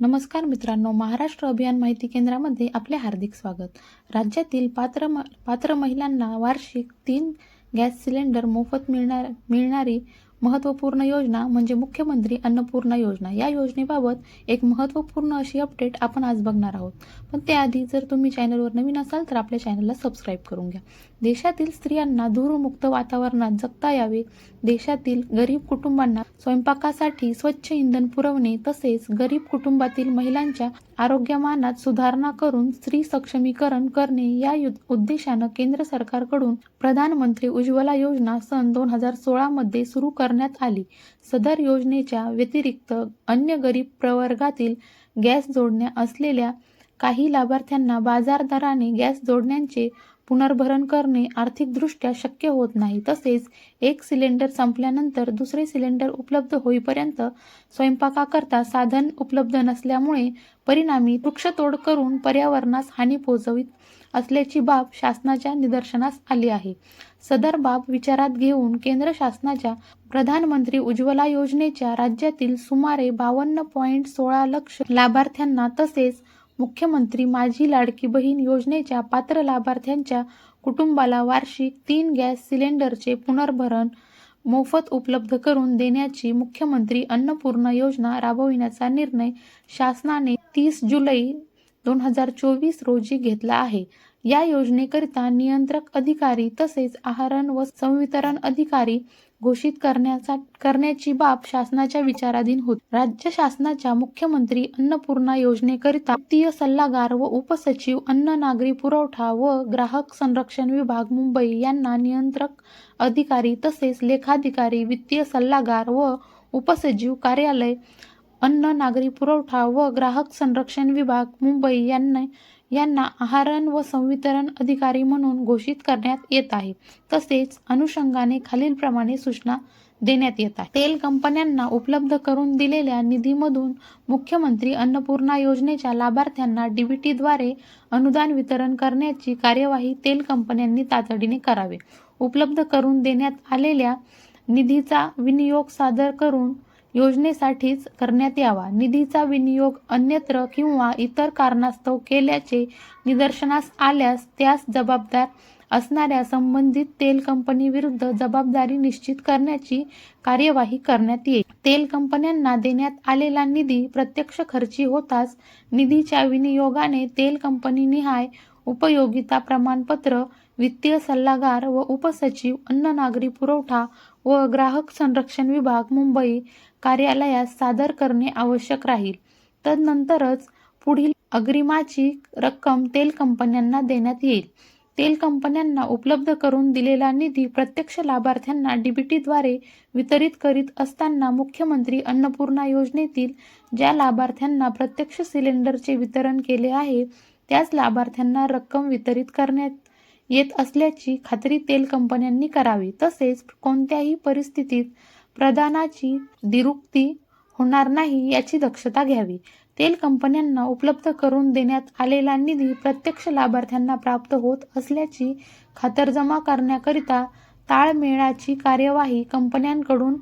नमस्कार मित्रांनो महाराष्ट्र अभियान माहिती केंद्रामध्ये आपले हार्दिक स्वागत. राज्यातील पात्र म पात्र महिलांना वार्षिक तीन गॅस सिलेंडर मोफत मिळणार मिळणारी महत्त्वपूर्ण योजना म्हणजे मुख्यमंत्री अन्नपूर्णा योजना. या योजनेबाबत एक महत्त्वपूर्ण अशी अपडेट आपण आज बघणार आहोत. पण त्याआधी जर तुम्ही चॅनलवर नवीन असाल तर आपल्या चॅनलला सबस्क्राईब करून घ्या. देशातील स्त्रियांना धूरमुक्त वातावरणात जगता यावे. देशातील गरीब कुटुंबांना स्वयंपाकासाठी स्वच्छ इंधन पुरवणे तसेच गरीब कुटुंबातील महिलांच्या आरोग्यमानात सुधारणा करून स्त्री सक्षमीकरण करणे या यु- उद्देशानं केंद्र सरकारकडून प्रधानमंत्री उज्ज्वला योजना सन दोन हजार सोळामध्ये सुरू करण्यात आली. सदर योजनेच्या व्यतिरिक्त अन्य गरीब प्रवर्गातील गॅस जोडण्या असलेल्या काही लाभार्थ्यांना बाजार दराने गॅस जोडण्यांचे पुनर्भरण करणे आर्थिकदृष्ट्या शक्य होत नाही. तसेच एक सिलेंडर संपल्यानंतर दुसरे सिलेंडर उपलब्ध होईपर्यंत स्वयंपाकाकरता साधन उपलब्ध नसल्यामुळे परिणामी वृक्षतोड करून पर्यावरणास हानी पोहोचवित असल्याची बाब शासनाच्या निदर्शनास आली आहे. सदर बाब विचारात घेऊन केंद्र शासनाच्या प्रधानमंत्री उज्ज्वला योजनेच्या राज्यातील सुमारे बावन्न पॉईंट सोळा लक्ष लाभार्थ्यांना तसेच मुख्यमंत्री माझी लाडकी बहीण योजनेच्या पात्र लाभार्थ्यांच्या कुटुंबाला वार्षिक तीन गॅस सिलेंडरचे पुनर्भरण मोफत उपलब्ध करून देण्याची मुख्यमंत्री अन्नपूर्णा योजना राबविण्याचा निर्णय शासनाने तीस जुलै दोन हजार चोवीस रोजी घेतला आहे. या योजनेकरिता नियंत्रक अधिकारी तसेच आहारण व संवितरण अधिकारी घोषित करण्याचा करण्याची बाब शासनाच्या विचाराधीन होती. राज्य शासनाच्या मुख्यमंत्री अन्नपूर्णा योजनेकरिता वित्तीय सल्लागार व उपसचिव अन्न नागरी पुरवठा व ग्राहक संरक्षण विभाग मुंबई यांना नियंत्रक अधिकारी तसेच लेखाधिकारी वित्तीय सल्लागार व उपसचिव कार्यालय अन्न नागरी पुरवठा व ग्राहक संरक्षण विभाग मुंबई यांना यांना आहारण व संवितरण अधिकारी म्हणून घोषित करण्यात येत आहे. तसेच अनुषंगाने खालीलप्रमाणे सूचना देण्यात येत आहे. तेल कंपन्यांना उपलब्ध करून दिलेल्या निधीमधून मुख्यमंत्री अन्नपूर्णा योजनेच्या लाभार्थ्यांना डीबीटीद्वारे अनुदान वितरण करण्याची कार्यवाही तेल कंपन्यांनी तातडीने करावे. उपलब्ध करून देण्यात आलेल्या निधीचा विनियोग सादर करून योजनेसाठीच करण्यात यावा. निधीचा विनियोग अन्यत्र किंवा इतर कारणास्तव केल्याचे निदर्शनास आल्यास त्यास जबाबदार असणाऱ्या संबंधित तेल कंपनीविरुद्ध जबाबदारी निश्चित करण्याची कार्यवाही करण्यात येईल. तेल कंपन्यांना देण्यात आलेला निधी प्रत्यक्ष खर्ची होताच निधीच्या विनियोगाने तेल कंपनीनिहाय उपयोगिता प्रमाणपत्र वित्तीय सल्लागार व उपसचिव अन्न नागरी पुरवठा व ग्राहक संरक्षण विभाग मुंबई कार्यालयास सादर करणे आवश्यक राहील. तदनंतरच पुढील अग्रिमाची रक्कम तेल कंपन्यांना देण्यात येईल. तेल कंपन्यांना उपलब्ध करून दिलेला निधी प्रत्यक्ष लाभार्थ्यांना डीबीटीद्वारे वितरित करीत असताना मुख्यमंत्री अन्नपूर्णा योजनेतील ज्या लाभार्थ्यांना प्रत्यक्ष सिलेंडरचे वितरण केले आहे त्याच लाभार्थ्यांना रक्कम वितरित करण्यात येत असल्याची खात्री तेल कंपन्यांनी करावी. तसेच कोणत्याही परिस्थितीत प्रदानाची दिरुक्ती होणार नाही याची दक्षता घ्यावी. तेल कंपन्यांना उपलब्ध करून देण्यात आलेला निधी प्रत्यक्ष लाभार्थ्यांना प्राप्त होत असल्याची खातरजमा करण्याकरिता ताळमेळाची कार्यवाही कंपन्यांकडून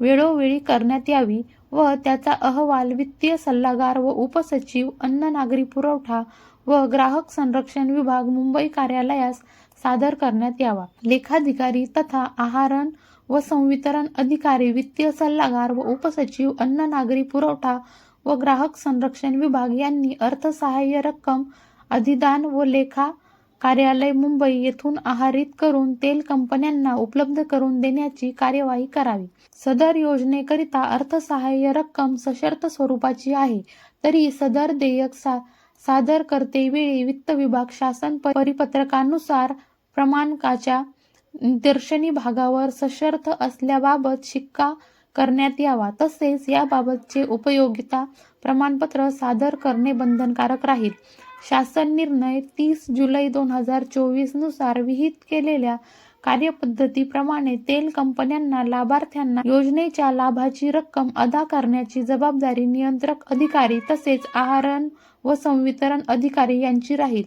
वेळोवेळी करण्यात यावी व त्याचा अहवाल वित्तीय सल्लागार व उपसचिव अन्न नागरी पुरवठा व ग्राहक संरक्षण विभाग मुंबई कार्यालयास सादर करण्यात यावा. लेखाधिकारी तथा आहारण व संवितरण अधिकारी वित्तीय सल्लागार व उपसचिव अन्न नागरी पुरवठा व ग्राहक संरक्षण विभाग यांनी अर्थसहाय्य रक्कम अधिदान व लेखा कार्यालय मुंबई येथून आहारित करून तेल कंपन्यांना उपलब्ध करून देण्याची कार्यवाही करावी. सदर योजनेकरिता अर्थसहाय्य रक्कम सशर्त स्वरूपाची आहे. तरी सदर देयक सा सादर करतेवेळी वित्त विभाग शासन परिपत्रकानुसार प्रमाणकाच्या दर्शनी भागावर सशर्त असल्याबाबत शिक्का करण्यात यावा. तसेच याबाबतचे उपयोगिता प्रमाणपत्र सादर करणे बंधनकारक राहील. शासन निर्णय तीस जुलै दोन हजार चोवीसनुसार विहित केलेल्या कार्यपद्धतीप्रमाणे तेल कंपन्यांना लाभार्थ्यांना योजनेच्या लाभाची रक्कम अदा करण्याची जबाबदारी नियंत्रक अधिकारी तसेच आहारण व संवितरण अधिकारी यांची राहील.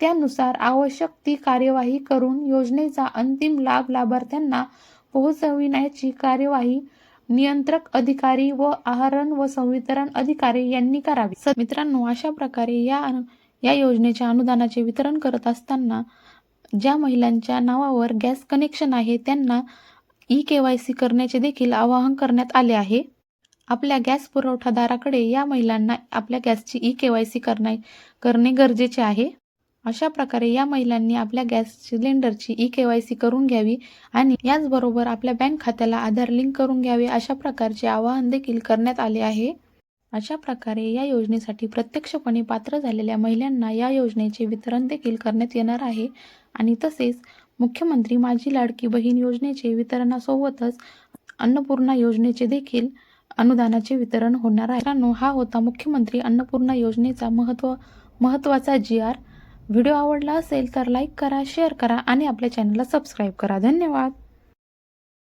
त्यानुसार आवश्यक ती कार्यवाही करून योजनेचा अंतिम लाभ लाभार्थ्यांना पोहोचविण्याची कार्यवाही नियंत्रक अधिकारी व आहरण व संवितरण अधिकारी यांनी करावी. मित्रांनो अशा प्रकारे या या योजनेच्या अनुदानाचे वितरण करत असताना ज्या महिलांच्या नावावर गॅस कनेक्शन आहे त्यांना ई के वाय सी करण्याचे देखील आवाहन करण्यात आले आहे. आपल्या गॅस पुरवठादाराकडे या महिलांना आपल्या गॅसची ई के वाय सी करणे करणे गरजेचे आहे. अशा प्रकारे या महिलांनी आपल्या गॅस सिलेंडरची ई के वाय सी करून घ्यावी आणि याचबरोबर आपल्या बँक खात्याला आधार लिंक करून घ्यावे अशा प्रकारचे आवाहन देखील करण्यात आले आहे. अशा प्रकारे या योजनेसाठी प्रत्यक्षपणे पात्र झालेल्या महिलांना या योजनेचे वितरण देखील करण्यात येणार आहे आणि तसेच मुख्यमंत्री माझी लाडकी बहीण योजनेचे वितरणासोबतच अन्नपूर्णा योजनेचे देखील अनुदानाचे वितरण होणार आहे. मित्रांनो हा होता मुख्यमंत्री अन्नपूर्णा योजनेचा महत्त्व महत्त्वाचा जी आर व्हिडिओ आवडला असेल तर लाईक करा शेअर करा आणि आपल्या चॅनलला सबस्क्राईब करा. धन्यवाद.